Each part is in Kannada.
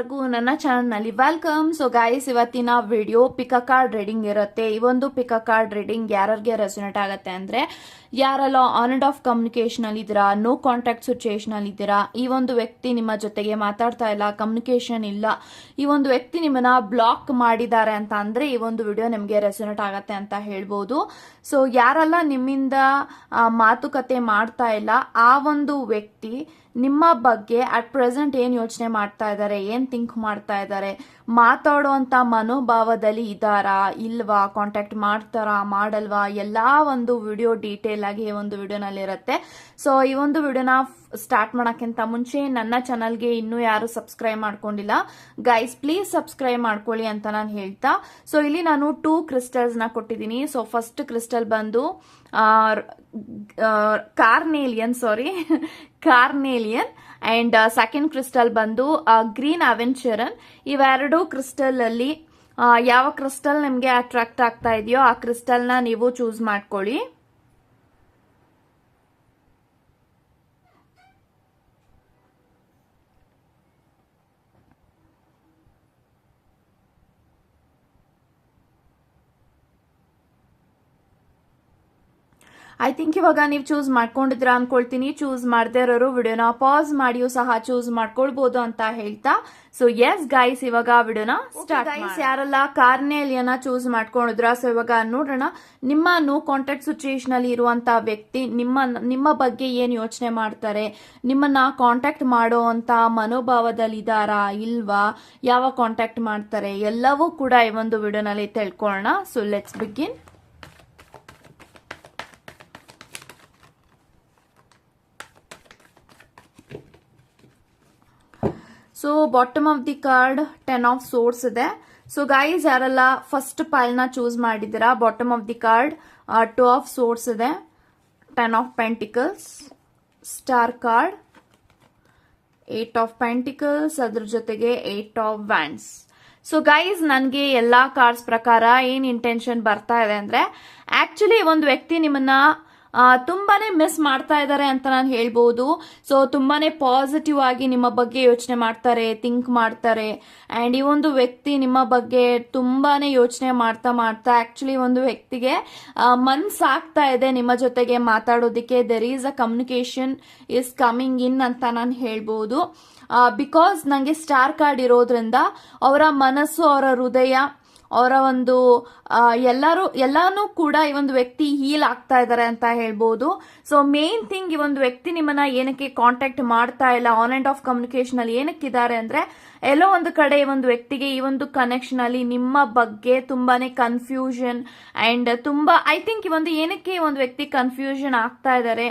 ಎಲ್ಲರಿಗೂ ನನ್ನ ಚಾನಲ್ನಲ್ಲಿ ವೆಲ್ಕಮ್. ಸೊ ಗಾಯಸ್ ಇವತ್ತಿನ ವಿಡಿಯೋ ಪಿಕ ಕಾರ್ಡ್ ರೀಡಿಂಗ್ ಇರುತ್ತೆ. ಈ ಒಂದು ಪಿಕ ಕಾರ್ಡ್ ರೀಡಿಂಗ್ ಯಾರಿಗೆ ರೆಸೊನೇಟ್ ಆಗುತ್ತೆ ಅಂದ್ರೆ, ಯಾರೆಲ್ಲ ಆನ್ ಅಂಡ್ ಆಫ್ ಕಮ್ಯುನಿಕೇಶನ್ ಅಲ್ಲಿ ಇದ್ದೀರಾ ನೋ ಕಾಂಟ್ಯಾಕ್ಟ್ ಸಿಚುಯೇಷನ್ ಅಲ್ಲಿ ಇದ್ದೀರಾ, ಈ ಒಂದು ವ್ಯಕ್ತಿ ನಿಮ್ಮ ಜೊತೆಗೆ ಮಾತಾಡ್ತಾ ಇಲ್ಲ ಕಮ್ಯುನಿಕೇಶನ್ ಇಲ್ಲ, ಈ ಒಂದು ವ್ಯಕ್ತಿ ನಿಮ್ಮನ್ನ ಬ್ಲಾಕ್ ಮಾಡಿದ್ದಾರೆ ಅಂತ ಅಂದ್ರೆ ಈ ಒಂದು ವಿಡಿಯೋ ನಿಮಗೆ ರೆಸೊನೇಟ್ ಆಗತ್ತೆ ಅಂತ ಹೇಳ್ಬೋದು. ಸೊ ಯಾರೆಲ್ಲ ನಿಮ್ಮಿಂದ ಮಾತುಕತೆ ಮಾಡ್ತಾ ಇಲ್ಲ, ಆ ಒಂದು ವ್ಯಕ್ತಿ ನಿಮ್ಮ ಬಗ್ಗೆ ಅಟ್ ಪ್ರೆಸೆಂಟ್ ಏನು ಯೋಚನೆ ಮಾಡ್ತಾ ಇದ್ದಾರೆ ಏನು ಥಿಂಕ್ ಮಾಡ್ತಾ ಇದ್ದಾರೆ ಮಾತಾಡುವಂಥ ಮನೋಭಾವದಲ್ಲಿ ಇದ್ದಾರಾ ಇಲ್ವಾ ಕಾಂಟ್ಯಾಕ್ಟ್ ಮಾಡ್ತಾರಾ, ಮಾಡಲ್ವಾ, ಎಲ್ಲಾ ಒಂದು ವಿಡಿಯೋ ಡೀಟೇಲ್ ಆಗಿ ಈ ಒಂದು ವಿಡಿಯೋನಲ್ಲಿರುತ್ತೆ ಸೊ ಈ ಒಂದು ವಿಡಿಯೋನ ಸ್ಟಾರ್ಟ್ ಮಾಡೋಕ್ಕಿಂತ ಮುಂಚೆ ನನ್ನ ಚಾನಲ್ಗೆ ಇನ್ನೂ ಯಾರು ಸಬ್ಸ್ಕ್ರೈಬ್ ಮಾಡ್ಕೊಂಡಿಲ್ಲ ಗೈಸ್ ಪ್ಲೀಸ್ ಸಬ್ಸ್ಕ್ರೈಬ್ ಮಾಡ್ಕೊಳ್ಳಿ ಅಂತ ನಾನು ಹೇಳ್ತಾ. ಸೊ ಇಲ್ಲಿ ನಾನು ಟೂ ಕ್ರಿಸ್ಟಲ್ಸ್ನ ಕೊಟ್ಟಿದ್ದೀನಿ. ಸೊ ಫಸ್ಟ್ ಕ್ರಿಸ್ಟಲ್ ಬಂದು carnelian sorry carnelian and second crystal ಬಂದು ಗ್ರೀನ್ ಅವೆಂಚರನ್ ಇವೆರಡು ಕ್ರಿಸ್ಟಲ್ ಅಲ್ಲಿ ಆ, ಯಾವ ಕ್ರಿಸ್ಟಲ್ ನಿಮಗೆ ಅಟ್ರಾಕ್ಟ್ ಆಗ್ತಾ ಇದೆಯೋ ಆ ಕ್ರಿಸ್ಟಲ್ನ ನೀವು ಚೂಸ್ ಮಾಡ್ಕೊಳ್ಳಿ. ಐ ಥಿಂಕ್ ಇವಾಗ ನೀವು ಚೂಸ್ ಮಾಡ್ಕೊಂಡಿದ್ರ ಅನ್ಕೊಳ್ತೀನಿ. ಚೂಸ್ ಮಾಡದೇ ಇರೋರು ವಿಡಿಯೋನ ಪಾಸ್ ಮಾಡಿಯೂ ಸಹ ಚೂಸ್ ಮಾಡ್ಕೊಳ್ಬಹುದು ಅಂತ ಹೇಳ್ತಾ. ಸೊ ಎಸ್ ಗೈಸ್ ಇವಾಗ ವಿಡಿಯೋನ ಸ್ಟಾರ್ಟ್ ಗೈಸ್ ಯಾರೆಲ್ಲ ಕಾರ್ನೇಲಿಯನ್ನ ಚೂಸ್ ಮಾಡ್ಕೊಂಡಿದ್ರ ಸೊ ಇವಾಗ ನೋಡೋಣ. ನಿಮ್ಮ ನೋ ಕಾಂಟ್ಯಾಕ್ಟ್ ಸಿಚುಯೇಷನ್ ಅಲ್ಲಿ ಇರುವಂತ ವ್ಯಕ್ತಿ ನಿಮ್ಮ ನಿಮ್ಮ ಬಗ್ಗೆ ಏನ್ ಯೋಚನೆ ಮಾಡ್ತಾರೆ? ನಿಮ್ಮನ್ನ ಕಾಂಟ್ಯಾಕ್ಟ್ ಮಾಡೋ ಅಂತ ಮನೋಭಾವದಲ್ಲಿ ಇದಾರಾ ಇಲ್ವಾ? ಯಾವ ಕಾಂಟ್ಯಾಕ್ಟ್ ಮಾಡ್ತಾರೆ? ಎಲ್ಲವೂ ಕೂಡ ಈ ಒಂದು ವಿಡಿಯೋನಲ್ಲಿ ತಿಳ್ಕೊಳ್ಳೋಣ. So let's begin so bottom of the card ten of swords ಇದೆ. ಸೊ ಗೈಸ್ ಯಾರೆಲ್ಲ ಫಸ್ಟ್ನ ಚೂಸ್ ಮಾಡಿದ್ದೀರಾ bottom of the card two of swords ಇದೆ. Ten of pentacles star card eight of pentacles ಅದ್ರ ಜೊತೆಗೆ eight of wands so guys ನನಗೆ ಎಲ್ಲಾ ಕಾರ್ಡ್ಸ್ ಪ್ರಕಾರ ಏನ್ ಇಂಟೆನ್ಷನ್ ಬರ್ತಾ ಇದೆ ಅಂದ್ರೆ ಆಕ್ಚುಲಿ ಒಂದು ವ್ಯಕ್ತಿ ನಿಮ್ಮನ್ನ ತುಂಬಾನೇ ಮಿಸ್ ಮಾಡ್ತಾ ಇದ್ದಾರೆ ಅಂತ ನಾನು ಹೇಳ್ಬೋದು. ಸೊ ತುಂಬಾನೇ ಪಾಸಿಟಿವ್ ಆಗಿ ನಿಮ್ಮ ಬಗ್ಗೆ ಯೋಚನೆ ಮಾಡ್ತಾರೆ ಥಿಂಕ್ ಮಾಡ್ತಾರೆ. ಅಂಡ್ ಈ ಒಂದು ವ್ಯಕ್ತಿ ನಿಮ್ಮ ಬಗ್ಗೆ ತುಂಬಾನೇ ಯೋಚನೆ ಮಾಡ್ತಾ ಮಾಡ್ತಾ ಆ್ಯಕ್ಚುಲಿ ಒಂದು ವ್ಯಕ್ತಿಗೆ ಮನ್ಸಾಗ್ತಾ ಇದೆ ನಿಮ್ಮ ಜೊತೆಗೆ ಮಾತಾಡೋದಕ್ಕೆ. There is a communication is coming in ಅಂತ ನಾನು ಹೇಳ್ಬೋದು. ಬಿಕಾಸ್ ನನಗೆ ಸ್ಟಾರ್ ಕಾರ್ಡ್ ಇರೋದ್ರಿಂದ ಅವರ ಮನಸ್ಸು, ಅವರ ಹೃದಯ ಅವರ ಒಂದು ಎಲ್ಲರೂ, ಎಲ್ಲಾನು ಕೂಡ ಈ ಒಂದು ವ್ಯಕ್ತಿ ಹೀಲ್ ಆಗ್ತಾ ಇದ್ದಾರೆ ಅಂತ ಹೇಳ್ಬೋದು. ಸೊ ಮೇನ್ ಥಿಂಗ್ ಈ ಒಂದು ವ್ಯಕ್ತಿ ನಿಮ್ಮನ್ನ ಏನಕ್ಕೆ ಕಾಂಟ್ಯಾಕ್ಟ್ ಮಾಡ್ತಾ ಇಲ್ಲ ಆನ್ ಅಂಡ್ ಆಫ್ ಕಮ್ಯುನಿಕೇಶನ್ ಅಲ್ಲಿ ಏನಕ್ಕಿದ್ದಾರೆ ಅಂದ್ರೆ, ಎಲ್ಲೋ ಒಂದು ಕಡೆ ಈ ಒಂದು ವ್ಯಕ್ತಿಗೆ ಈ ಒಂದು ಕನೆಕ್ಷನ್ ಅಲ್ಲಿ ನಿಮ್ಮ ಬಗ್ಗೆ ತುಂಬಾನೇ ಕನ್ಫ್ಯೂಷನ್ ಅಂಡ್ ತುಂಬಾ ಐ ಥಿಂಕ್ ಈ ಒಂದು ಏನಕ್ಕೆ ಒಂದು ವ್ಯಕ್ತಿ ಕನ್ಫ್ಯೂಷನ್ ಆಗ್ತಾ ಇದ್ದಾರೆ,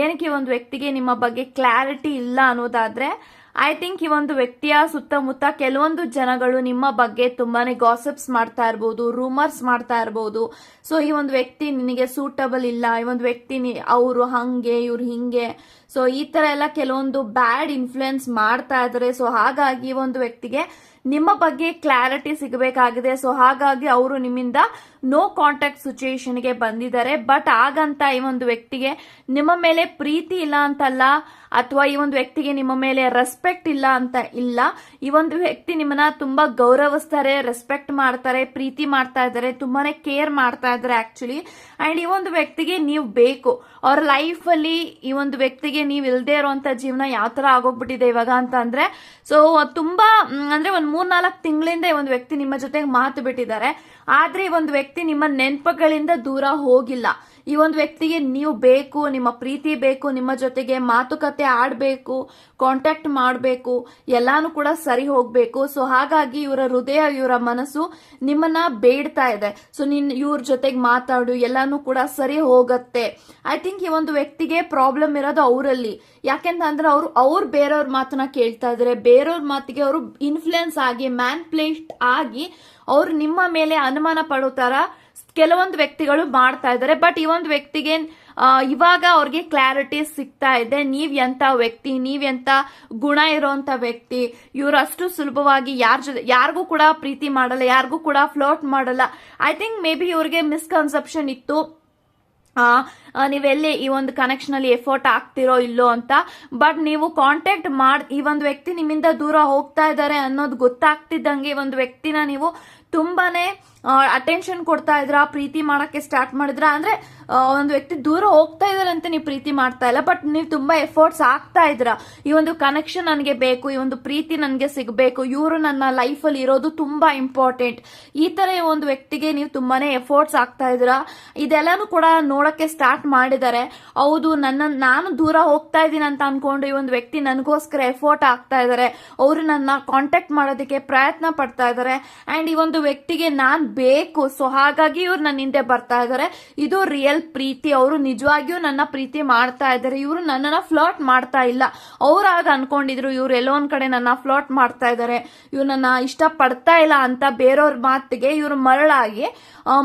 ಏನಕ್ಕೆ ಒಂದು ವ್ಯಕ್ತಿಗೆ ನಿಮ್ಮ ಬಗ್ಗೆ ಕ್ಲಾರಿಟಿ ಇಲ್ಲ ಅನ್ನೋದಾದ್ರೆ ಐ ಥಿಂಕ್ ಈ ಒಂದು ವ್ಯಕ್ತಿಯ ಸುತ್ತಮುತ್ತ ಕೆಲವೊಂದು ಜನಗಳು ನಿಮ್ಮ ಬಗ್ಗೆ ತುಂಬಾನೇ ಗಾಸಿಪ್ಸ್ ಮಾಡ್ತಾ ಇರ್ಬೋದು ರೂಮರ್ಸ್ ಮಾಡ್ತಾ ಇರ್ಬೋದು. ಸೊ ಈ ಒಂದು ವ್ಯಕ್ತಿ ನಿನಗೆ ಸೂಟಬಲ್ ಇಲ್ಲ, ಈ ಒಂದು ವ್ಯಕ್ತಿ ಅವರು ಹಂಗೆ, ಇವ್ರು ಹಿಂಗೆ. ಸೊ ಈ ತರ ಎಲ್ಲ ಕೆಲವೊಂದು ಬ್ಯಾಡ್ ಇನ್ಫ್ಲುಯೆನ್ಸ್ ಮಾಡ್ತಾ ಇದ್ದಾರೆ ಸೊ ಹಾಗಾಗಿ ಈ ಒಂದು ವ್ಯಕ್ತಿಗೆ ನಿಮ್ಮ ಬಗ್ಗೆ ಕ್ಲಾರಿಟಿ ಸಿಗಬೇಕಾಗಿದೆ. ಸೊ ಹಾಗಾಗಿ ಅವರು ನಿಮ್ಮಿಂದ ನೋ ಕಾಂಟ್ಯಾಕ್ಟ್ ಸಿಚುಯೇಷನ್ಗೆ ಬಂದಿದ್ದಾರೆ. ಬಟ್ ಆಗಂತ ಈ ಒಂದು ವ್ಯಕ್ತಿಗೆ ನಿಮ್ಮ ಮೇಲೆ ಪ್ರೀತಿ ಇಲ್ಲ ಅಂತಲ್ಲ, ಅಥವಾ ಈ ಒಂದು ವ್ಯಕ್ತಿಗೆ ನಿಮ್ಮ ಮೇಲೆ ರೆಸ್ಪೆಕ್ಟ್ ಇಲ್ಲ ಅಂತ ಇಲ್ಲ, ಈ ಒಂದು ವ್ಯಕ್ತಿ ನಿಮ್ಮನ್ನ ತುಂಬಾ ಗೌರವಿಸ್ತಾರೆ ರೆಸ್ಪೆಕ್ಟ್ ಮಾಡ್ತಾರೆ, ಪ್ರೀತಿ ಮಾಡ್ತಾ ಇದ್ದಾರೆ, ತುಂಬಾನೇ ಕೇರ್ ಮಾಡ್ತಾ ಇದ್ದಾರೆ ಆಕ್ಚುಲಿ ಅಂಡ್ ಈ ಒಂದು ವ್ಯಕ್ತಿಗೆ ನೀವು ಬೇಕು. ಅವ್ರ ಲೈಫ್ ಅಲ್ಲಿ ಈ ಒಂದು ವ್ಯಕ್ತಿಗೆ ನೀವು ಇಲ್ದೇ ಇರುವಂತ ಜೀವನ ಯಾವ ತರ ಆಗೋಗ್ಬಿಟ್ಟಿದೆ ಇವಾಗ ಅಂತ ಅಂದ್ರೆ ಸೊ ತುಂಬಾ ಅಂದ್ರೆ ಒಂದ್ ಮೂರ್ನಾಲ್ಕು ತಿಂಗಳಿಂದ ಈ ಒಂದು ವ್ಯಕ್ತಿ ನಿಮ್ಮ ಜೊತೆಗೆ ಮಾತು ಬಿಟ್ಟಿದ್ದಾರೆ. ಆದ್ರೆ ಒಂದು ವ್ಯಕ್ತಿ ನಿಮ್ಮ ನೆನಪುಗಳಿಂದ ದೂರ ಹೋಗಿಲ್ಲ. ಈ ಒಂದು ವ್ಯಕ್ತಿಗೆ ನೀವು ಬೇಕು, ನಿಮ್ಮ ಪ್ರೀತಿ ಬೇಕು, ನಿಮ್ಮ ಜೊತೆಗೆ ಮಾತುಕತೆ ಆಡಬೇಕು ಕಾಂಟ್ಯಾಕ್ಟ್ ಮಾಡಬೇಕು, ಎಲ್ಲಾನು ಕೂಡ ಸರಿ ಹೋಗಬೇಕು. ಸೊ ಹಾಗಾಗಿ ಇವರ ಹೃದಯ, ಇವರ ಮನಸ್ಸು ನಿಮ್ಮನ್ನ ಬೇಡ್ತಾ ಇದೆ. ಸೊ ನಿನ್, ಇವ್ರ ಜೊತೆಗೆ ಮಾತಾಡು, ಎಲ್ಲಾನು ಕೂಡ ಸರಿ ಹೋಗತ್ತೆ. ಐ ಥಿಂಕ್ ಈ ಒಂದು ವ್ಯಕ್ತಿಗೆ ಪ್ರಾಬ್ಲಮ್ ಇರೋದು ಅವರಲ್ಲಿ. ಯಾಕೆಂತಂದ್ರೆ ಅವರು, ಅವ್ರು ಬೇರೆಯವ್ರ ಮಾತನ್ನ ಕೇಳ್ತಾ ಇದ್ರೆ. ಬೇರೆಯವ್ರ ಮಾತಿಗೆ ಅವರು ಇನ್ಫ್ಲುಯೆನ್ಸ್ ಆಗಿ ಮ್ಯಾನ್ಪ್ಲೇಟ್ ಆಗಿ ಅವ್ರು ನಿಮ್ಮ ಮೇಲೆ ಅನುಮಾನ ಪಡೋ ತರ ಕೆಲವೊಂದು ವ್ಯಕ್ತಿಗಳು ಮಾಡ್ತಾ ಇದ್ದಾರೆ. ಬಟ್ ಈ ಒಂದು ವ್ಯಕ್ತಿಗೆ ಇವಾಗ ಅವ್ರಿಗೆ ಕ್ಲಾರಿಟಿ ಸಿಗ್ತಾ ಇದೆ. ನೀವ್ ಎಂತ ವ್ಯಕ್ತಿ, ನೀವ್ ಎಂತ ಗುಣ ಇರೋಂತ ವ್ಯಕ್ತಿ, ಇವ್ರು ಅಷ್ಟು ಸುಲಭವಾಗಿ ಯಾರ ಜೊತೆ, ಯಾರಿಗೂ ಕೂಡ ಪ್ರೀತಿ ಮಾಡಲ್ಲ, ಯಾರಿಗೂ ಕೂಡ ಫ್ಲೋಟ್ ಮಾಡಲ್ಲ. ಐ ಥಿಂಕ್ ಮೇ ಬಿ ಇವ್ರಿಗೆ ಮಿಸ್ಕನ್ಸೆಪ್ಷನ್ ಇತ್ತು. ನೀವೆಲ್ಲಿ ಈ ಒಂದು ಕನೆಕ್ಷನ್ ಅಲ್ಲಿ ಎಫರ್ಟ್ ಆಗ್ತಿರೋ ಇಲ್ಲೋ ಅಂತ. ಬಟ್ ನೀವು ಕಾಂಟ್ಯಾಕ್ಟ್ ಮಾಡ್, ಈ ಒಂದು ವ್ಯಕ್ತಿ ನಿಮ್ಮಿಂದ ದೂರ ಹೋಗ್ತಾ ಇದ್ದಾರೆ ಅನ್ನೋದು ಗೊತ್ತಾಗ್ತಿದ್ದಂಗೆ ಈ ಒಂದು ವ್ಯಕ್ತಿನ ನೀವು ತುಂಬಾನೇ ಅಟೆನ್ಷನ್ ಕೊಡ್ತಾ ಇದ್ರ, ಪ್ರೀತಿ ಮಾಡಕ್ಕೆ ಸ್ಟಾರ್ಟ್ ಮಾಡಿದ್ರ. ಅಂದ್ರೆ ಒಂದು ವ್ಯಕ್ತಿ ದೂರ ಹೋಗ್ತಾ ಅಂತ ನೀವು ಪ್ರೀತಿ ಮಾಡ್ತಾ ಇಲ್ಲ ಬಟ್ ನೀವು ತುಂಬಾ ಎಫರ್ಟ್ಸ್ ಆಗ್ತಾ ಇದ್ರ. ಈ ಒಂದು ಕನೆಕ್ಷನ್ ನನಗೆ ಬೇಕು, ಈ ಒಂದು ಪ್ರೀತಿ ನನಗೆ ಸಿಗಬೇಕು, ಇವರು ನನ್ನ ಲೈಫಲ್ಲಿ ಇರೋದು ತುಂಬಾ ಇಂಪಾರ್ಟೆಂಟ್ ಈ ತರ ಈ ಒಂದು ವ್ಯಕ್ತಿಗೆ ನೀವು ತುಂಬಾನೇ ಎಫರ್ಟ್ಸ್ ಆಗ್ತಾ ಇದ್ರ. ಇದೆಲ್ಲಾನು ಕೂಡ ನೋಡಕ್ಕೆ ಸ್ಟಾರ್ಟ್ ಮಾಡಿದ್ದಾರೆ ಹೌದು, ನನ್ನ, ನಾನು ದೂರ ಹೋಗ್ತಾ ಇದ್ದೀನಿ ಅಂತ ಅನ್ಕೊಂಡು ಈ ಒಂದು ವ್ಯಕ್ತಿ ನನಗೋಸ್ಕರ ಎಫರ್ಟ್ ಆಗ್ತಾ ಇದ್ದಾರೆ ಅವರು ನನ್ನ ಕಾಂಟ್ಯಾಕ್ಟ್ ಮಾಡೋದಕ್ಕೆ ಪ್ರಯತ್ನ ಪಡ್ತಾ ಇದ್ದಾರೆ ಅಂಡ್ ಈ ಒಂದು ವ್ಯಕ್ತಿಗೆ ನಾನ್ ಬೇಕು. ಸೊ ಹಾಗಾಗಿ ಇವ್ರು ನನ್ನ ಹಿಂದೆ ಬರ್ತಾ ಇದ್ದಾರೆ ಇದು ರಿಯಲ್ ಪ್ರೀತಿ. ಅವರು ನಿಜವಾಗಿಯೂ ನನ್ನ ಪ್ರೀತಿ ಮಾಡ್ತಾ ಇದ್ದಾರೆ ಇವರು ನನ್ನನ್ನ ಫ್ಲಾಟ್ ಮಾಡ್ತಾ ಇಲ್ಲ. ಅವ್ರು ಆಗ ಅನ್ಕೊಂಡಿದ್ರು ಇವ್ರು ಎಲ್ಲೋ ಒಂದ್ ಕಡೆ ನನ್ನ ಫ್ಲಾಟ್ ಮಾಡ್ತಾ ಇದ್ದಾರೆ ಇವ್ರು ನನ್ನ ಇಷ್ಟ ಪಡ್ತಾ ಇಲ್ಲ ಅಂತ ಬೇರೆಯವ್ರ ಮಾತಿಗೆ ಇವ್ರು ಮರಳಾಗಿ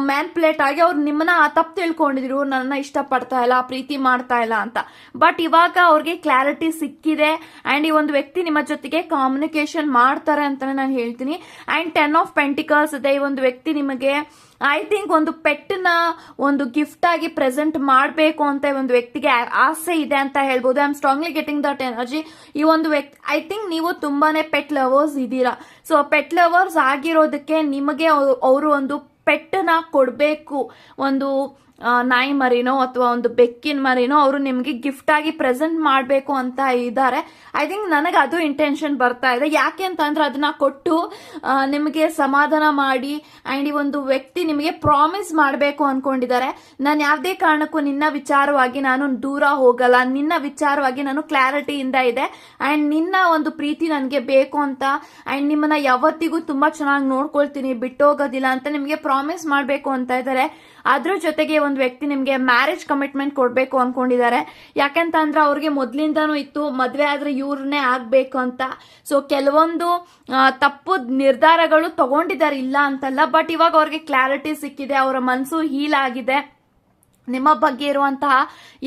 ಮ್ಯಾನ್ ಪ್ಲೇಟ್ ಆಗಿ ಅವ್ರು ನಿಮ್ಮನ್ನ ಆ ತಪ್ಪು ತಿಳ್ಕೊಂಡಿದ್ರು. ನನ್ನ ಇಷ್ಟ ಪಡ್ತಾ ಇಲ್ಲ, ಪ್ರೀತಿ ಮಾಡ್ತಾ ಇಲ್ಲ ಅಂತ. ಬಟ್ ಇವಾಗ ಅವ್ರಿಗೆ ಕ್ಲಾರಿಟಿ ಸಿಕ್ಕಿದೆ. ಅಂಡ್ ಈ ಒಂದು ವ್ಯಕ್ತಿ ನಿಮ್ಮ ಜೊತೆಗೆ ಕಾಮ್ಯುನಿಕೇಶನ್ ಮಾಡ್ತಾರೆ ಅಂತಾನೆ ನಾನು ಹೇಳ್ತೀನಿ. ಅಂಡ್ ಟೆನ್ ಆಫ್ ಪೆಂಟಿಕಲ್ಸ್ ಇದೆ ಈ ಒಂದು ವ್ಯಕ್ತಿ ನಿಮಗೆ ಐ ಥಿಂಕ್ ಒಂದು ಪೆಟ್ನ ಒಂದು ಗಿಫ್ಟ್ ಆಗಿ ಪ್ರೆಸೆಂಟ್ ಮಾಡಬೇಕು ಅಂತ ಒಂದು ವ್ಯಕ್ತಿಗೆ ಆಸೆ ಇದೆ ಅಂತ ಹೇಳ್ಬೋದು. I am strongly getting that energy ಈ ಒಂದು ವ್ಯಕ್ತಿ ಐ ಥಿಂಕ್ ನೀವು ತುಂಬಾನೇ ಪೆಟ್ ಲವರ್ಸ್ ಇದ್ದೀರಾ. ಸೊ ಪೆಟ್ ಲವರ್ಸ್ ಆಗಿರೋದಕ್ಕೆ ನಿಮಗೆ ಅವರು ಒಂದು ಪೆಟ್ಟನ್ನ ಕೊಡಬೇಕು. ಒಂದು ನಾಯಿ ಮರಿನೋ ಅಥವಾ ಒಂದು ಬೆಕ್ಕಿನ ಮರಿನೋ ಅವರು ನಿಮಗೆ ಗಿಫ್ಟ್ ಆಗಿ ಪ್ರೆಸೆಂಟ್ ಮಾಡಬೇಕು ಅಂತ ಇದ್ದಾರೆ. ಐ ಥಿಂಕ್ ನನಗೆ ಅದು ಇಂಟೆನ್ಷನ್ ಬರ್ತಾ ಇದೆ. ಯಾಕೆ ಅಂತಂದ್ರೆ ಅದನ್ನ ಕೊಟ್ಟು ನಿಮಗೆ ಸಮಾಧಾನ ಮಾಡಿ ಅಂಡ್ ಈ ಒಂದು ವ್ಯಕ್ತಿ ನಿಮಗೆ ಪ್ರಾಮಿಸ್ ಮಾಡಬೇಕು ಅಂದ್ಕೊಂಡಿದ್ದಾರೆ ನಾನು ಯಾವುದೇ ಕಾರಣಕ್ಕೂ ನಿನ್ನ ವಿಚಾರವಾಗಿ ನಾನು ದೂರ ಹೋಗಲ್ಲ. ನಿನ್ನ ವಿಚಾರವಾಗಿ ನಾನು ಕ್ಲಾರಿಟಿಯಿಂದ ಇದೆ ಅಂಡ್ ನಿನ್ನ ಒಂದು ಪ್ರೀತಿ ನನಗೆ ಬೇಕು ಅಂತ. ಅಂಡ್ ನಿಮ್ಮನ್ನ ಯಾವತ್ತಿಗೂ ತುಂಬಾ ಚೆನ್ನಾಗಿ ನೋಡ್ಕೊಳ್ತೀನಿ. ಬಿಟ್ಟೋಗೋದಿಲ್ಲ ಅಂತ ನಿಮಗೆ ಪ್ರಾಮಿಸ್ ಮಾಡಬೇಕು ಅಂತ ಇದ್ದಾರೆ. ಅದ್ರ ಜೊತೆಗೆ ಒಂದು ವ್ಯಕ್ತಿ ನಿಮಗೆ ಮ್ಯಾರೇಜ್ ಕಮಿಟ್ಮೆಂಟ್ ಕೊಡಬೇಕು ಅನ್ಕೊಂಡಿದ್ದಾರೆ. ಯಾಕಂತ ಅಂದ್ರೆ ಅವ್ರಿಗೆ ಮೊದ್ಲಿಂದಾನು ಇತ್ತು, ಮದುವೆ ಆದ್ರೆ ಇವ್ರನ್ನೇ ಆಗಬೇಕು ಅಂತ. ಸೊ ಕೆಲವೊಂದು ತಪ್ಪು ನಿರ್ಧಾರಗಳು ತಗೊಂಡಿದ್ದಾರೆ ಇಲ್ಲ ಅಂತಲ್ಲ ಬಟ್ ಇವಾಗ ಅವ್ರಿಗೆ ಕ್ಲಾರಿಟಿ ಸಿಕ್ಕಿದೆ, ಅವರ ಮನಸ್ಸು ಹೀಲ್ ಆಗಿದೆ. ನಿಮ್ಮ ಬಗ್ಗೆ ಇರುವಂತಹ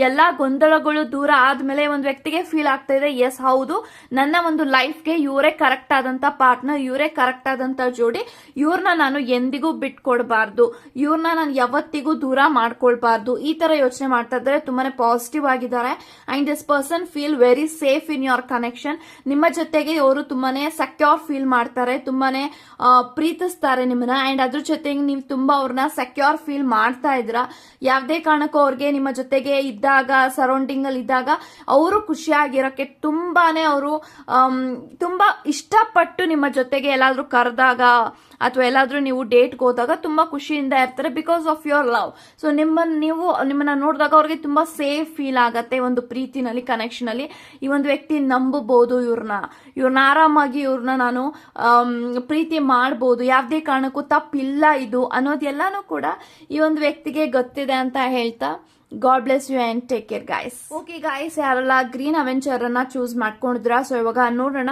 ಎಲ್ಲಾ ಗೊಂದಲಗಳು ದೂರ ಆದ್ಮೇಲೆ ಒಂದು ವ್ಯಕ್ತಿಗೆ ಫೀಲ್ ಆಗ್ತಾ ಇದೆ ಎಸ್ ಹೌದು. ನನ್ನ ಒಂದು ಲೈಫ್ಗೆ ಇವರೇ ಕರೆಕ್ಟ್ ಆದಂತ ಪಾರ್ಟ್ನರ್ ಇವರೇ ಕರೆಕ್ಟ್ ಆದಂತ ಜೋಡಿ ಇವ್ರನ್ನ ನಾನು ಎಂದಿಗೂ ಬಿಟ್ಕೊಡ್ಬಾರ್ದು. ಇವ್ರನ್ನ ನಾನು ಯಾವತ್ತಿಗೂ ದೂರ ಮಾಡ್ಕೊಳ್ಬಾರ್ದು. ಈ ತರ ಯೋಚನೆ ಮಾಡ್ತಾ ಇದ್ರೆ ತುಂಬಾನೇ ಪಾಸಿಟಿವ್ ಆಗಿದ್ದಾರೆ. And this person feel very safe in your connection ನಿಮ್ಮ ಜೊತೆಗೆ ಇವರು ತುಂಬಾನೇ ಸೆಕ್ಯೂರ್ ಫೀಲ್ ಮಾಡ್ತಾರೆ, ತುಂಬಾನೇ ಪ್ರೀತಿಸ್ತಾರೆ ನಿಮ್ಮನ್ನ. ಅಂಡ್ ಅದ್ರ ಜೊತೆಗೆ ನೀವು ತುಂಬಾ ಅವ್ರನ್ನ ಸೆಕ್ಯೂರ್ ಫೀಲ್ ಮಾಡ್ತಾ ಇದ್ರ ಯಾವುದೇ ಕಾರಣಕ್ಕೂ ಅವ್ರಿಗೆ ನಿಮ್ಮ ಜೊತೆಗೆ ಇದ್ದಾಗ ಸರೌಂಡಿಂಗ್ ಅಲ್ಲಿ ಇದ್ದಾಗ ಅವರು ಖುಷಿಯಾಗಿರೋಕೆ ತುಂಬಾನೇ ಅವರು ತುಂಬಾ ಇಷ್ಟಪಟ್ಟು ನಿಮ್ಮ ಜೊತೆಗೆ ಎಲ್ಲಾದ್ರೂ ಕರೆದಾಗ ಅಥವಾ ಎಲ್ಲಾದ್ರೂ ನೀವು ಡೇಟ್ಗೆ ಹೋದಾಗ ತುಂಬಾ ಖುಷಿಯಿಂದ ಇರ್ತಾರೆ because of your love so ನಿಮ್ಮನ್ನ ನೀವು, ನಿಮ್ಮನ್ನ ನೋಡಿದಾಗ ಅವ್ರಿಗೆ ತುಂಬಾ ಸೇಫ್ ಫೀಲ್ ಆಗತ್ತೆ ಒಂದು ಪ್ರೀತಿನಲ್ಲಿ ಕನೆಕ್ಷನ್ ಅಲ್ಲಿ. ಈ ಒಂದು ವ್ಯಕ್ತಿ ನಂಬಬಹುದು ಇವ್ರನ್ನ ಇವ್ರನ್ನ ಆರಾಮಾಗಿ ಇವ್ರನ್ನ ನಾನು ಪ್ರೀತಿ ಮಾಡ್ಬೋದು. ಯಾವುದೇ ಕಾರಣಕ್ಕೂ ತಪ್ಪಿಲ್ಲ ಇದು ಅನ್ನೋದೆಲ್ಲಾನು ಕೂಡ ಈ ಒಂದು ವ್ಯಕ್ತಿಗೆ ಗೊತ್ತಿದೆ ಅಂತ ಹೇಳ್ತಾ God bless you and take care guys okay guys ಯಾರೆಲ್ಲ ಗ್ರೀನ್ ಅವೆಂಚರ್ ಅನ್ನ ಚೂಸ್ ಮಾಡ್ಕೊಂಡಿದ್ರ ಸೊ ಇವಾಗ ನೋಡೋಣ.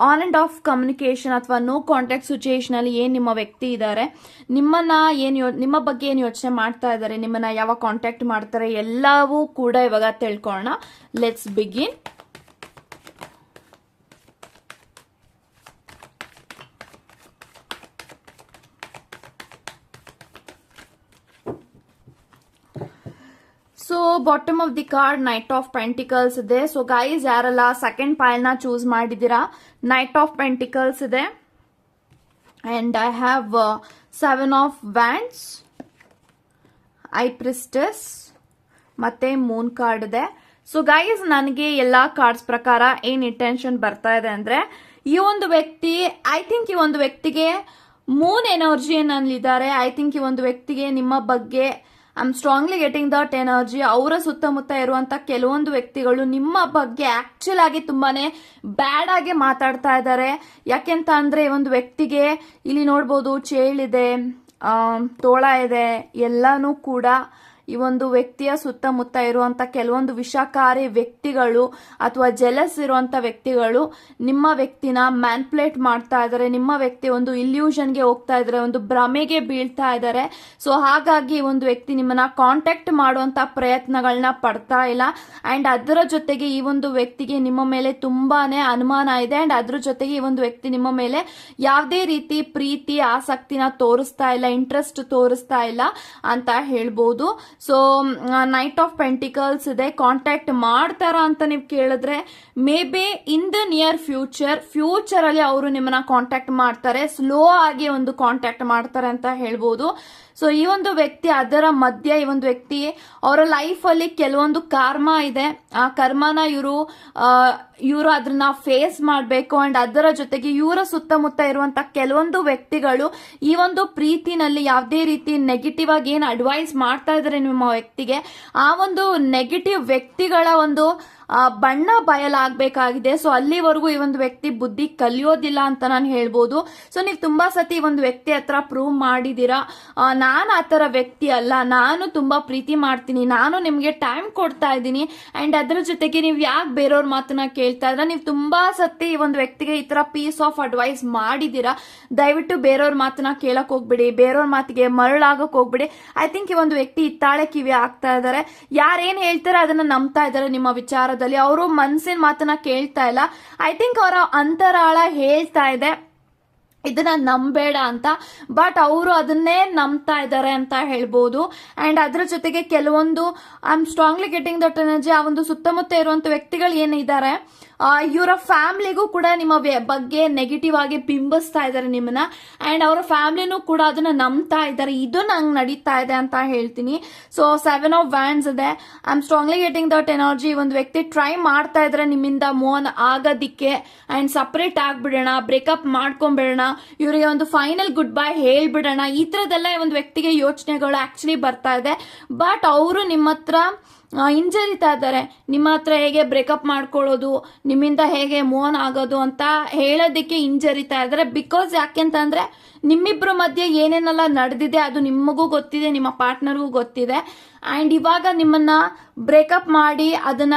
ಆನ್ ಅಂಡ್ ಆಫ್ ಕಮ್ಯುನಿಕೇಶನ್ ಅಥವಾ ನೋ ಕಾಂಟ್ಯಾಕ್ಟ್ ಸಿಚುಯೇಷನ್ ಅಲ್ಲಿ ಏನ್ ನಿಮ್ಮ ವ್ಯಕ್ತಿ ಇದ್ದಾರೆ? ನಿಮ್ಮನ್ನ ಏನು ಯೋ- ನಿಮ್ಮ ಬಗ್ಗೆ ಏನು ಯೋಚನೆ ಮಾಡ್ತಾ ಇದ್ದಾರೆ? ನಿಮ್ಮನ್ನ ಯಾವಾಗ ಕಾಂಟ್ಯಾಕ್ಟ್ ಮಾಡ್ತಾರೆ? ಎಲ್ಲವೂ ಕೂಡ ಇವಾಗ ತಿಳ್ಕೊಳ್ಳೋಣ. Let's begin so bottom of the card knight of pentacles ಇದೆ. ಸೊ ಗೈಸ್ ಯಾರೆಲ್ಲ ಸೆಕೆಂಡ್ ಪೈಲ್ನ ಚೂಸ್ ಮಾಡಿದ್ದೀರಾ? ನೈಟ್ ಆಫ್ ಪೆಂಟಿಕಲ್ಸ್ ಇದೆ. And I have seven of wands high priestess ಮತ್ತೆ ಮೂನ್ ಕಾರ್ಡ್ ಇದೆ. ಸೊ ಗೈಸ್ ನನಗೆ ಎಲ್ಲಾ ಕಾರ್ಡ್ಸ್ ಪ್ರಕಾರ ಏನ್ ಇಂಟೆನ್ಷನ್ ಬರ್ತಾ ಇದೆ ಅಂದ್ರೆ, ಈ ಒಂದು ವ್ಯಕ್ತಿ ಐ ಥಿಂಕ್ ಈ ಒಂದು ವ್ಯಕ್ತಿಗೆ ಮೂನ್ ಎನರ್ಜಿ ಏನಲ್ಲಿದ್ದಾರೆ ಐ ಥಿಂಕ್ ಈ ಒಂದು ವ್ಯಕ್ತಿಗೆ ನಿಮ್ಮ ಬಗ್ಗೆ I am strongly getting that energy ಅವರ ಸುತ್ತಮುತ್ತ ಇರುವಂತ ಕೆಲವೊಂದು ವ್ಯಕ್ತಿಗಳು ನಿಮ್ಮ ಬಗ್ಗೆ ಆಕ್ಚುಲ್ ಆಗಿ ತುಂಬಾನೇ ಬ್ಯಾಡ್ ಆಗಿ ಮಾತಾಡ್ತಾ ಇದ್ದಾರೆ. ಯಾಕೆಂತ ಅಂದ್ರೆ ಒಂದು ವ್ಯಕ್ತಿಗೆ ಇಲ್ಲಿ ನೋಡ್ಬೋದು ಚೇಳಿದೆ ತೋಳ ಇದೆ, ಎಲ್ಲಾನು ಕೂಡ ಈ ಒಂದು ವ್ಯಕ್ತಿಯ ಸುತ್ತಮುತ್ತ ಇರುವಂತ ಕೆಲವೊಂದು ವಿಷಕಾರಿ ವ್ಯಕ್ತಿಗಳು ಅಥವಾ ಜೆಲಸ್ ಇರುವಂತ ವ್ಯಕ್ತಿಗಳು ನಿಮ್ಮ ವ್ಯಕ್ತಿನ ಮ್ಯಾನ್ಪ್ಲೇಟ್ ಮಾಡ್ತಾ ಇದ್ದಾರೆ, ನಿಮ್ಮ ವ್ಯಕ್ತಿ ಒಂದು ಇಲ್ಯೂಷನ್ಗೆ ಹೋಗ್ತಾ ಇದ್ದಾರೆ, ಒಂದು ಭ್ರಮೆಗೆ ಬೀಳ್ತಾ ಇದ್ದಾರೆ. ಸೊ ಹಾಗಾಗಿ ಒಂದು ವ್ಯಕ್ತಿ ನಿಮ್ಮನ್ನ ಕಾಂಟ್ಯಾಕ್ಟ್ ಮಾಡುವಂತ ಪ್ರಯತ್ನಗಳನ್ನ ಪಡ್ತಾ ಇಲ್ಲ. ಅಂಡ್ ಅದರ ಜೊತೆಗೆ ಈ ಒಂದು ವ್ಯಕ್ತಿಗೆ ನಿಮ್ಮ ಮೇಲೆ ತುಂಬಾನೇ ಅನುಮಾನ ಇದೆ. ಅಂಡ್ ಅದ್ರ ಜೊತೆಗೆ ಈ ಒಂದು ವ್ಯಕ್ತಿ ನಿಮ್ಮ ಮೇಲೆ ಯಾವುದೇ ರೀತಿ ಪ್ರೀತಿ, ಆಸಕ್ತಿನ ತೋರಿಸ್ತಾ ಇಲ್ಲ ಇಂಟ್ರೆಸ್ಟ್ ತೋರಿಸ್ತಾ ಇಲ್ಲ ಅಂತ ಹೇಳ್ಬೋದು. ಸೊ ನೈಟ್ ಆಫ್ ಪೆಂಟಿಕಲ್ಸ್ ಇದೆ. ಕಾಂಟ್ಯಾಕ್ಟ್ ಮಾಡ್ತಾರ ಅಂತ ನೀವು ಕೇಳಿದ್ರೆ may be in the near future future ಅಲ್ಲಿ ಅವರು ನಿಮ್ಮನ್ನ ಕಾಂಟ್ಯಾಕ್ಟ್ ಮಾಡ್ತಾರೆ. ಸ್ಲೋ ಆಗಿ ಒಂದು ಕಾಂಟ್ಯಾಕ್ಟ್ ಮಾಡ್ತಾರೆ ಅಂತ ಹೇಳ್ಬೋದು. ಸೊ ಈ ಒಂದು ವ್ಯಕ್ತಿ ಅದರ ಮಧ್ಯೆ, ಈ ಒಂದು ವ್ಯಕ್ತಿ, ಅವರ ಲೈಫ್ ಅಲ್ಲಿ ಕೆಲವೊಂದು ಕರ್ಮ ಇದೆ. ಆ ಕರ್ಮನ ಇವರು ಇವರು ಅದನ್ನ ಫೇಸ್ ಮಾಡಬೇಕು ಅಂಡ್ ಅದರ ಜೊತೆಗೆ ಇವರ ಸುತ್ತಮುತ್ತ ಇರುವಂತ ಕೆಲವೊಂದು ವ್ಯಕ್ತಿಗಳು ಈ ಒಂದು ಪ್ರೀತಿನಲ್ಲಿ ಯಾವುದೇ ರೀತಿ ನೆಗೆಟಿವ್ ಆಗಿ ಏನು ಅಡ್ವೈಸ್ ಮಾಡ್ತಾ ಇದ್ದಾರೆ ನಿಮ್ಮ ವ್ಯಕ್ತಿಗೆ, ಆ ಒಂದು ನೆಗೆಟಿವ್ ವ್ಯಕ್ತಿಗಳ ಒಂದು ಬಣ್ಣ ಬಯಲಾಗಬೇಕಾಗಿದೆ. ಸೊ ಅಲ್ಲಿವರೆಗೂ ಈ ಒಂದು ವ್ಯಕ್ತಿ ಬುದ್ಧಿ ಕಲಿಯೋದಿಲ್ಲ ಅಂತ ನಾನು ಹೇಳ್ಬೋದು. ಸೊ ನೀವು ತುಂಬಾ ಸತಿ ಒಂದು ವ್ಯಕ್ತಿ ಹತ್ರ ಪ್ರೂವ್ ಮಾಡಿದೀರಾ ನಾನು ಆ ಥರ ವ್ಯಕ್ತಿ ಅಲ್ಲ. ನಾನು ತುಂಬಾ ಪ್ರೀತಿ ಮಾಡ್ತೀನಿ. ನಾನು ನಿಮಗೆ ಟೈಮ್ ಕೊಡ್ತಾ ಇದ್ದೀನಿ. ಅಂಡ್ ಅದ್ರ ಜೊತೆಗೆ ನೀವು ಯಾಕೆ ಬೇರೆಯವ್ರ ಮಾತನ್ನ ಕೇಳ್ತಾ ಇದ್ರ ನೀವು ತುಂಬಾ ಸತಿ ಈ ಒಂದು ವ್ಯಕ್ತಿಗೆ ಈ ತರ ಪೀಸ್ ಆಫ್ ಅಡ್ವೈಸ್ ಮಾಡಿದ್ದೀರಾ. ದಯವಿಟ್ಟು ಬೇರೆಯವ್ರ ಮಾತನ್ನ ಕೇಳಕ್ ಹೋಗ್ಬಿಡಿ. ಬೇರೆಯವ್ರ ಮಾತಿಗೆ ಮರಳಾಗಕ್ ಹೋಗ್ಬಿಡಿ. ಐ ಥಿಂಕ್ ಈ ಒಂದು ವ್ಯಕ್ತಿ ಇತ್ತಾಳೆ ಕಿವಿ ಆಗ್ತಾ ಇದ್ದಾರೆ. ಯಾರೇನ್ ಹೇಳ್ತಾರೆ ಅದನ್ನ ನಂಬ್ತಾ ಇದ್ದಾರೆ ನಿಮ್ಮ ವಿಚಾರದಲ್ಲಿ ಅವರು ಮನ್ಸಿನ ಮಾತನ್ನ ಕೇಳ್ತಾ ಇಲ್ಲ. ಐ ಥಿಂಕ್ ಅವರ ಅಂತರಾಳ ಹೇಳ್ತಾ ಇದೆ. ಇದನ್ನ ನಂಬೇಡ ಅಂತ. ಬಟ್ ಅವರು ಅದನ್ನೇ ನಂಬ್ತಾ ಇದ್ದಾರೆ ಅಂತ ಹೇಳ್ಬೋದು. ಅಂಡ್ ಅದ್ರ ಜೊತೆಗೆ ಕೆಲವೊಂದು I am strongly getting that energy ಆ ಒಂದು ಸುತ್ತಮುತ್ತ ಇರುವಂತ ವ್ಯಕ್ತಿಗಳು ಏನಿದ್ದಾರೆ ಇವರ ಫ್ಯಾಮಿಲಿಗೂ ಕೂಡ ನಿಮ್ಮ ಬಗ್ಗೆ ನೆಗೆಟಿವ್ ಆಗಿ ಬಿಂಬಿಸ್ತಾ ಇದ್ದಾರೆ ನಿಮ್ಮನ್ನ. ಅಂಡ್ ಅವರ ಫ್ಯಾಮಿಲಿನೂ ಕೂಡ ಅದನ್ನ ನಂಬ್ತಾ ಇದ್ದಾರೆ. ಇದು ನಂಗೆ ನಡೀತಾ ಇದೆ ಅಂತ ಹೇಳ್ತೀನಿ. ಸೊ ಸೆವೆನ್ ಆಫ್ ವ್ಯಾನ್ಸ್ ಇದೆ. I am strongly getting that energy ಒಂದು ವ್ಯಕ್ತಿ ಟ್ರೈ ಮಾಡ್ತಾ ಇದ್ರೆ ನಿಮ್ಮಿಂದ ಮೋನ್ ಆಗೋದಿಕ್ಕೆ ಅಂಡ್ ಸಪ್ರೇಟ್ ಆಗ್ಬಿಡೋಣ ಬ್ರೇಕಪ್ ಮಾಡ್ಕೊಂಡ್ಬಿಡೋಣ ಇವರಿಗೆ ಒಂದು ಫೈನಲ್ ಗುಡ್ ಬೈ ಹೇಳ್ಬಿಡೋಣ. ಈ ತರದೆಲ್ಲ ಒಂದು ವ್ಯಕ್ತಿಗೆ ಯೋಚನೆಗಳು ಆಕ್ಚುಲಿ ಬರ್ತಾ ಇದೆ. ಬಟ್ ಅವರು ನಿಮ್ಮ ಹತ್ರ ಹಿಂಜರಿತಾ ಇದ್ದಾರೆ. ನಿಮ್ಮ ಹತ್ರ ಹೇಗೆ ಬ್ರೇಕಪ್ ಮಾಡ್ಕೊಳ್ಳೋದು, ನಿಮ್ಮಿಂದ ಹೇಗೆ ಮೋನ್ ಆಗೋದು ಅಂತ ಹೇಳೋದಕ್ಕೆ ಹಿಂಜರಿತಾ ಇದ್ದಾರೆ. ಬಿಕಾಸ್ ಯಾಕೆಂತಂದ್ರೆ ನಿಮ್ಮಿಬ್ರ ಮಧ್ಯೆ ಏನೇನೆಲ್ಲ ನಡೆದಿದೆ ಅದು ನಿಮಗೂ ಗೊತ್ತಿದೆ, ನಿಮ್ಮ ಪಾರ್ಟ್ನರ್ಗೂ ಗೊತ್ತಿದೆ. ಆ್ಯಂಡ್ ಇವಾಗ ನಿಮ್ಮನ್ನ ಬ್ರೇಕಪ್ ಮಾಡಿ ಅದನ್ನ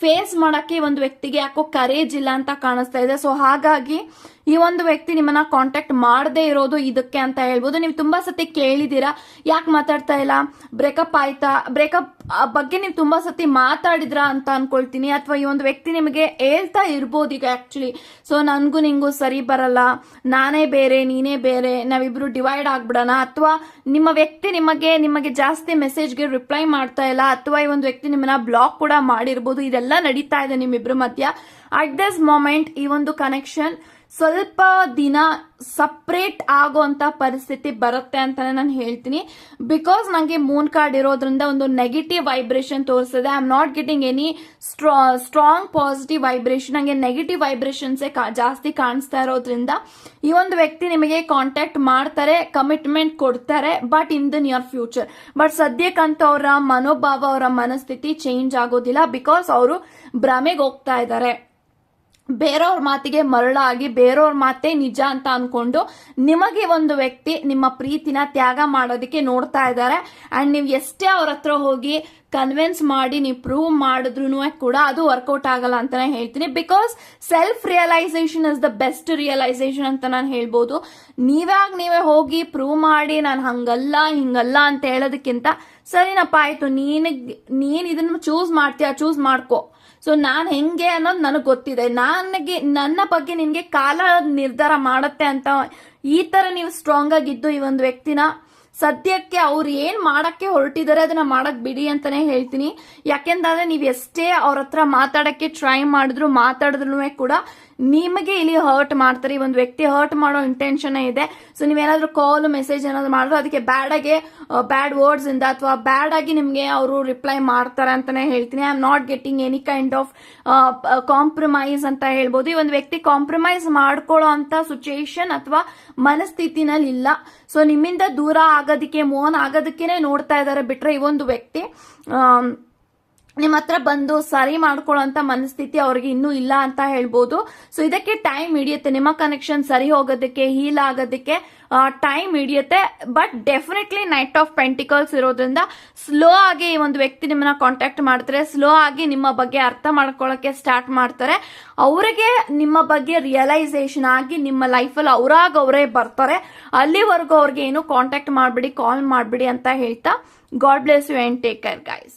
ಫೇಸ್ ಮಾಡಕ್ಕೆ ಒಂದು ವ್ಯಕ್ತಿಗೆ ಯಾಕೋ ಕರೇಜ್ ಇಲ್ಲ ಅಂತ ಕಾಣಿಸ್ತಾ ಇದೆ. ಸೊ ಹಾಗಾಗಿ ಈ ಒಂದು ವ್ಯಕ್ತಿ ನಿಮ್ಮನ್ನ ಕಾಂಟ್ಯಾಕ್ಟ್ ಮಾಡದೇ ಇರೋದು ಇದಕ್ಕೆ ಅಂತ ಹೇಳ್ಬೋದು. ನೀವು ತುಂಬಾ ಸತಿ ಕೇಳಿದೀರಾ ಯಾಕೆ ಮಾತಾಡ್ತಾ ಇಲ್ಲ? ಬ್ರೇಕಪ್ ಆಯ್ತಾ? ಬ್ರೇಕಪ್ ಬಗ್ಗೆ ನೀವು ತುಂಬಾ ಸತಿ ಮಾತಾಡಿದ್ರಾ ಅಂತ ಅನ್ಕೊಳ್ತೀನಿ. ಅಥವಾ ಈ ಒಂದು ವ್ಯಕ್ತಿ ನಿಮಗೆ ಹೇಳ್ತಾ ಇರ್ಬೋದು ಈಗ ಆಕ್ಚುಲಿ ಸೊ ನನಗೂ ನಿಂಗೂ ಸರಿ ಬರಲ್ಲ. ನಾನೇ ಬೇರೆ, ನೀನೇ ಬೇರೆ. ನಾವಿಬ್ರು ಡಿವೈಡ್ ಆಗ್ಬಿಡೋಣ. ಅಥವಾ ನಿಮ್ಮ ವ್ಯಕ್ತಿ ನಿಮಗೆ ನಿಮಗೆ ಜಾಸ್ತಿ ಮೆಸೇಜ್ಗೆ ರಿಪ್ಲೈ ಮಾಡ್ತಾ ಇಲ್ಲ. ಅಥವಾ ಈ ಒಂದು ವ್ಯಕ್ತಿ ನಿಮ್ಮನ್ನ ಬ್ಲಾಕ್ ಕೂಡ ಮಾಡಿರ್ಬೋದು. ಇದೆಲ್ಲ ನಡೀತಾ ಇದೆ ನಿಮ್ಮಿಬ್ರ ಮಧ್ಯ. ಅಟ್ ದಿಸ್ ಮೊಮೆಂಟ್ ಈ ಒಂದು ಕನೆಕ್ಷನ್ ಸ್ವಲ್ಪ ದಿನ ಸಪ್ರೇಟ್ ಆಗುವಂತ ಪರಿಸ್ಥಿತಿ ಬರುತ್ತೆ ಅಂತಾನೆ ನಾನು ಹೇಳ್ತೀನಿ. ಬಿಕಾಸ್ ನನಗೆ ಮೂನ್ ಕಾರ್ಡ್ ಇರೋದ್ರಿಂದ ಒಂದು ನೆಗೆಟಿವ್ ವೈಬ್ರೇಷನ್ ತೋರಿಸಿದೆ I am not getting any strong positive vibration ನನಗೆ ನೆಗೆಟಿವ್ ವೈಬ್ರೇಷನ್ಸೇ ಜಾಸ್ತಿ ಕಾಣಿಸ್ತಾ ಇರೋದ್ರಿಂದ ಈ ಒಂದು ವ್ಯಕ್ತಿ ನಿಮಗೆ ಕಾಂಟ್ಯಾಕ್ಟ್ ಮಾಡ್ತಾರೆ ಕಮಿಟ್ಮೆಂಟ್ ಕೊಡ್ತಾರೆ but in the near future but ಸದ್ಯಕ್ಕಂತ ಅವರ ಮನೋಭಾವ, ಅವರ ಮನಸ್ಥಿತಿ ಚೇಂಜ್ ಆಗೋದಿಲ್ಲ ಬಿಕಾಸ್ ಅವರು ಭ್ರಮೆಗೆ ಹೋಗ್ತಾ ಇದ್ದಾರೆ. ಬೇರೆಯವ್ರ ಮಾತಿಗೆ ಮರಳಾಗಿ ಬೇರೆಯವ್ರ ಮಾತೇ ನಿಜ ಅಂತ ಅನ್ಕೊಂಡು ನಿಮಗೆ ಒಂದು ವ್ಯಕ್ತಿ ನಿಮ್ಮ ಪ್ರೀತಿನ ತ್ಯಾಗ ಮಾಡೋದಕ್ಕೆ ನೋಡ್ತಾ ಇದ್ದಾರೆ. ಅಂಡ್ ನೀವು ಎಷ್ಟೇ ಅವ್ರ ಹತ್ರ ಹೋಗಿ ಕನ್ವಿನ್ಸ್ ಮಾಡಿ, ನೀವು ಪ್ರೂವ್ ಮಾಡಿದ್ರು ಕೂಡ ಅದು ವರ್ಕೌಟ್ ಆಗಲ್ಲ ಅಂತಾನೆ ಹೇಳ್ತೀನಿ. Because self realisation is the best realisation ಅಂತ ನಾನು ಹೇಳ್ಬೋದು. ನೀವಾಗ ನೀವೇ ಹೋಗಿ ಪ್ರೂವ್ ಮಾಡಿ, ನಾನು ಹಂಗಲ್ಲ, ಹಿಂಗಲ್ಲ ಅಂತ ಹೇಳೋದಕ್ಕಿಂತ ಸರಿನಪ್ಪ, ಆಯ್ತು, ನೀನು, ನೀನ್ ಇದನ್ನ ಚೂಸ್ ಮಾಡ್ತೀಯ ಚೂಸ್ ಮಾಡ್ಕೋ. ಸೊ ನಾನು ಹೆಂಗೆ ಅನ್ನೋದು ನನಗೆ ಗೊತ್ತಿದೆ. ನನಗೆ, ನನ್ನ ಬಗ್ಗೆ ನಿನಗೆ ಕಾಲ ನಿರ್ಧಾರ ಮಾಡುತ್ತೆ ಅಂತ ಈ ತರ ನೀವು ಸ್ಟ್ರಾಂಗ್ ಆಗಿದ್ದು ಈ ಒಂದು ವ್ಯಕ್ತಿನ. ಸದ್ಯಕ್ಕೆ ಅವ್ರು ಏನ್ ಮಾಡಕ್ಕೆ ಹೊರಟಿದ್ದಾರೆ ಅದನ್ನ ಮಾಡಕ್ ಬಿಡಿ ಅಂತಾನೆ ಹೇಳ್ತೀನಿ. ಯಾಕೆಂದ್ರೆ ನೀವ್ ಎಷ್ಟೇ ಅವ್ರ ಹತ್ರ ಮಾತಾಡಕ್ಕೆ ಟ್ರೈ ಮಾಡಿದ್ರು ಮಾತಾಡಿದ್ರು ಕೂಡ ನಿಮಗೆ ಇಲ್ಲಿ ಹರ್ಟ್ ಮಾಡ್ತಾರೆ. ಈ ಒಂದು ವ್ಯಕ್ತಿ ಹರ್ಟ್ ಮಾಡೋ ಇಂಟೆನ್ಷನ್ ಇದೆ. ಸೊ ನೀವೇನಾದ್ರೂ ಕಾಲ್ ಮೆಸೇಜ್ ಏನಾದ್ರು ಮಾಡಿದ್ರು ಅದಕ್ಕೆ ಬ್ಯಾಡ್ ಆಗಿ ಬ್ಯಾಡ್ ವರ್ಡ್ಸ್ ಇಂದ ಅಥವಾ ಬ್ಯಾಡ್ ಆಗಿ ನಿಮಗೆ ಅವರು ರಿಪ್ಲೈ ಮಾಡ್ತಾರೆ ಅಂತಾನೆ ಹೇಳ್ತೀನಿ. I am not getting any kind of compromise ಅಂತ ಹೇಳ್ಬೋದು. ಈ ಒಂದು ವ್ಯಕ್ತಿ ಕಾಂಪ್ರಮೈಸ್ ಮಾಡ್ಕೊಳ್ಳೋ ಅಂತ ಸಿಚುಯೇಷನ್ ಅಥವಾ ಮನಸ್ಥಿತಿನಲ್ಲಿ ಇಲ್ಲ. ಸೊ ನಿಮ್ಮಿಂದ ದೂರ ಆಗೋದಕ್ಕೆ ಮೋನ್ ಆಗೋದಕ್ಕೇನೆ ನೋಡ್ತಾ ಇದ್ದಾರೆ ಬಿಟ್ರೆ ಈ ಒಂದು ವ್ಯಕ್ತಿ ಆಮ್, ನಿಮ್ಮ ಹತ್ರ ಬಂದು ಸರಿ ಮಾಡ್ಕೊಳ್ಳೋಂತ ಮನಸ್ಥಿತಿ ಅವ್ರಿಗೆ ಇನ್ನೂ ಇಲ್ಲ ಅಂತ ಹೇಳ್ಬೋದು. ಸೊ ಇದಕ್ಕೆ ಟೈಮ್ ಹಿಡಿಯುತ್ತೆ. ನಿಮ್ಮ ಕನೆಕ್ಷನ್ ಸರಿ ಹೋಗೋದಕ್ಕೆ ಹೀಲ್ ಆಗೋದಕ್ಕೆ ಟೈಮ್ ಹಿಡಿಯುತ್ತೆ. But definitely night of pentacles ಇರೋದ್ರಿಂದ ಸ್ಲೋ ಆಗಿ ಈ ಒಂದು ವ್ಯಕ್ತಿ ನಿಮ್ಮನ್ನ ಕಾಂಟ್ಯಾಕ್ಟ್ ಮಾಡ್ತಾರೆ. ಸ್ಲೋ ಆಗಿ ನಿಮ್ಮ ಬಗ್ಗೆ ಅರ್ಥ ಮಾಡ್ಕೊಳ್ಳೋಕೆ ಸ್ಟಾರ್ಟ್ ಮಾಡ್ತಾರೆ. ಅವರಿಗೆ ನಿಮ್ಮ ಬಗ್ಗೆ ರಿಯಲೈಸೇಷನ್ ಆಗಿ ನಿಮ್ಮ ಲೈಫಲ್ಲಿ ಅವರಾಗ ಅವರೇ ಬರ್ತಾರೆ. ಅಲ್ಲಿವರೆಗೂ ಅವ್ರಿಗೆ ಏನು ಕಾಂಟ್ಯಾಕ್ಟ್ ಮಾಡಬೇಡಿ ಕಾಲ್ ಮಾಡಬೇಡಿ ಅಂತ ಹೇಳ್ತಾ. God bless you and take care guys